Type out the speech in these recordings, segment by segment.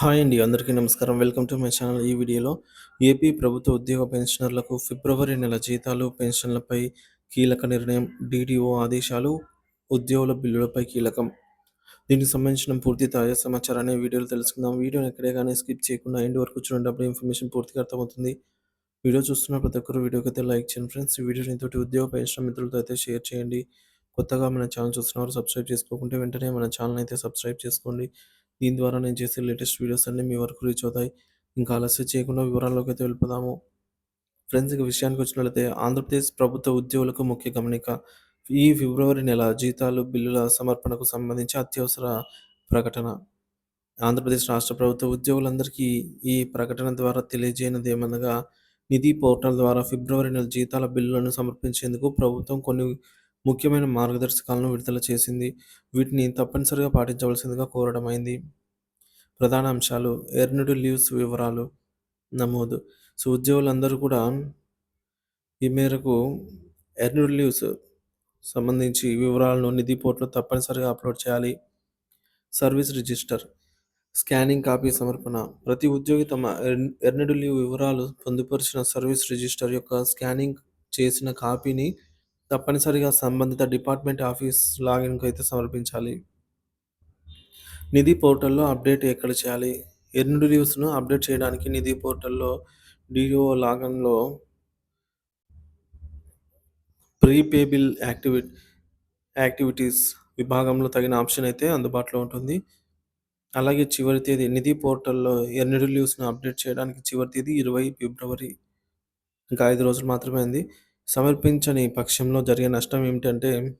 Hi అండి అందరికీ నమస్కారం. వెల్కమ్ టు మై ఛానల్ ఈ వీడియోలో. ఏపీ ప్రభుత్వ ఉద్యోగ పెన్షనర్లకు ఫిబ్రవరి నెల జీతాలు పెన్షన్లపై కీలక నిర్ణయం డీడీఓ ఆదేశాలు ఉద్యోగుల బిల్లులపై కీలకం. దీనికి సంబంధించిన పూర్తి తాజా సమాచారాన్ని వీడియోలో తెలుసుకుందాం. వీడియోని ఎక్కడే కానీ స్కిప్ చేయకుండా ఎండ్ వరకు చూడేటప్పుడు ఇన్ఫర్మేషన్ పూర్తిగా అర్థమవుతుంది. వీడియో చూస్తున్న ప్రతి ఒక్కరు వీడియోకి అయితే లైక్ చేయండి ఫ్రెండ్స్. ఈ వీడియోని తోటి ఉద్యోగ పెన్షన్ మిత్రులతో అయితే షేర్ చేయండి. కొత్తగా మన ఛానల్ చూస్తున్నవారు సబ్స్క్రైబ్ చేసుకోకుంటే వెంటనే మన ఛానల్ అయితే సబ్స్క్రైబ్ చేసుకోండి. దీని ద్వారా నేను చేసే లేటెస్ట్ వీడియోస్ అన్నీ మీ వరకు రీచ్ అవుతాయి. ఇంకా ఆలస్యం చేయకుండా వివరాల్లోకి అయితే వెళ్ళిపోదాము. ఫ్రెండ్స్ ఇక విషయానికి వచ్చినట్లయితే ఆంధ్రప్రదేశ్ ప్రభుత్వ ఉద్యోగులకు ముఖ్య గమనిక ఈ ఫిబ్రవరి నెల జీతాలు బిల్లుల సమర్పణకు సంబంధించి అత్యవసర ప్రకటన. ఆంధ్రప్రదేశ్ రాష్ట్ర ప్రభుత్వ ఉద్యోగులందరికీ ఈ ప్రకటన ద్వారా తెలియజేయనిది ఏమనగా నిధి పోర్టల్ ద్వారా ఫిబ్రవరి నెల జీతాల బిల్లులను సమర్పించేందుకు ప్రభుత్వం కొన్ని ముఖ్యమైన మార్గదర్శకాలను విడుదల చేసింది. వీటిని తప్పనిసరిగా పాటించవలసిందిగా కోరడమైంది ప్రధాన అంశాలు ఎర్నుడు లీవ్స్ వివరాలు నమోదు. సో ఉద్యోగులందరూ కూడా ఈ మేరకు ఎర్నుడు లీవ్స్ సంబంధించి వివరాలను నిధి పోర్ట్లో తప్పనిసరిగా అప్లోడ్ చేయాలి. సర్వీస్ రిజిస్టర్ స్కానింగ్ కాపీ సమర్పణ. ప్రతి ఉద్యోగి తమ ఎర్నడు లీవ్ వివరాలు పొందుపరిచిన సర్వీస్ రిజిస్టర్ యొక్క స్కానింగ్ చేసిన కాపీని తప్పనిసరిగా సంబంధిత డిపార్ట్మెంట్ ఆఫీస్ లాగిన్కు అయితే సమర్పించాలి. నిధి పోర్టల్లో అప్డేట్ ఎక్కడ చేయాలి? ఎర్నుడు లీవ్స్ను అప్డేట్ చేయడానికి నిధి పోర్టల్లో డిఓ లాగన్లో ప్రీపేబిల్ యాక్టివి యాక్టివిటీస్ విభాగంలో తగిన ఆప్షన్ అయితే అందుబాటులో ఉంటుంది. అలాగే చివరి తేదీ నిధి పోర్టల్లో ఎర్నిడు లీవ్స్ను అప్డేట్ చేయడానికి చివరి తేదీ ఇరవై ఫిబ్రవరి. ఇంకా ఐదు రోజులు మాత్రమే ఉంది. సమర్పించని పక్షంలో జరిగే నష్టం ఏమిటంటే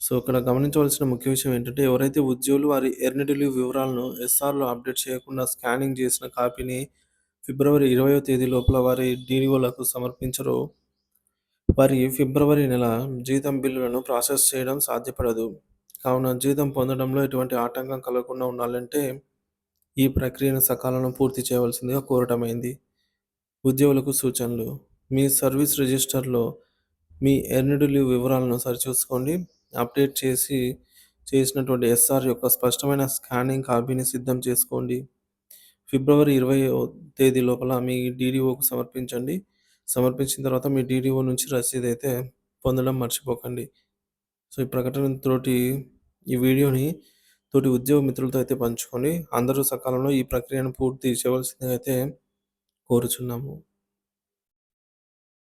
సో ఇక్కడ గమనించవలసిన ముఖ్య విషయం ఏంటంటే ఎవరైతే ఉద్యోగులు వారి ఎర్నడి వివరాలను ఎస్ఆర్లో అప్డేట్ చేయకుండా స్కానింగ్ చేసిన కాపీని ఫిబ్రవరి ఇరవయో తేదీ లోపల వారి డీడీఓలకు సమర్పించరో వారి ఫిబ్రవరి నెల జీతం బిల్లులను ప్రాసెస్ చేయడం సాధ్యపడదు. కావున జీతం పొందడంలో ఎటువంటి ఆటంకం కలగకుండా ఉండాలంటే ఈ ప్రక్రియను సకాలంలో పూర్తి చేయవలసిందిగా కోరటమైంది. ఉద్యోగులకు సూచనలు. మీ సర్వీస్ రిజిస్టర్లో మీ ఎర్నడు లీవ్ వివరాలను సరిచూసుకోండి. అప్డేట్ చేసి చేసినటువంటి ఎస్ఆర్ యొక్క స్పష్టమైన స్కానింగ్ కాపీని సిద్ధం చేసుకోండి. ఫిబ్రవరి ఇరవై తేదీ లోపల మీ డీడీఓకు సమర్పించండి. సమర్పించిన తర్వాత మీ డీడీఓ నుంచి రసీదు అయితే పొందడం మర్చిపోకండి. సో ఈ ప్రకటనతోటి ఈ వీడియోని తోటి ఉద్యోగ మిత్రులతో అయితే పంచుకొని అందరూ సకాలంలో ఈ ప్రక్రియను పూర్తి చేయవలసిందిగా అయితే కోరుచున్నాము.